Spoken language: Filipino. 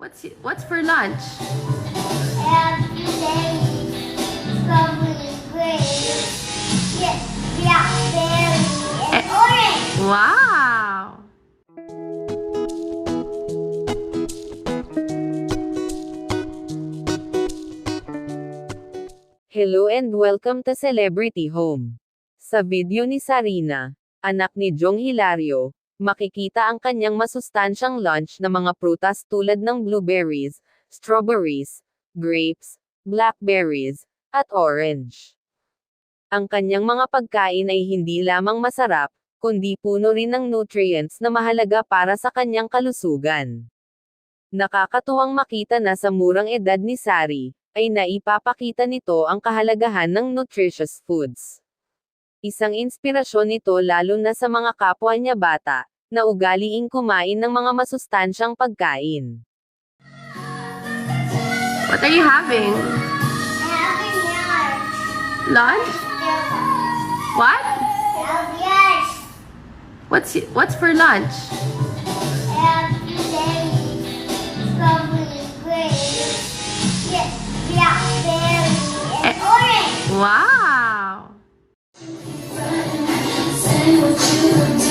What's what's for lunch? Every day, strawberry grapes, yeah, blackberry and orange. Wow! Hello and welcome to Celebrity Home. Sa video ni Sarina, anak ni Jong Hilario, makikita ang kanyang masustansyang lunch na mga prutas tulad ng blueberries, strawberries, grapes, blackberries, at orange. Ang kanyang mga pagkain ay hindi lamang masarap, kundi puno rin ng nutrients na mahalaga para sa kanyang kalusugan. Nakakatuwang makita na sa murang edad ni Sari, ay naipapakita nito ang kahalagahan ng nutritious foods. Isang inspirasyon nito lalo na sa mga kapwa niya bata, na ugaliing kumain ng mga masustansyang pagkain. What are you having? Having lunch. Lunch? What? Yes. What's what's for lunch? Blackberry and orange. Wow! You. would do to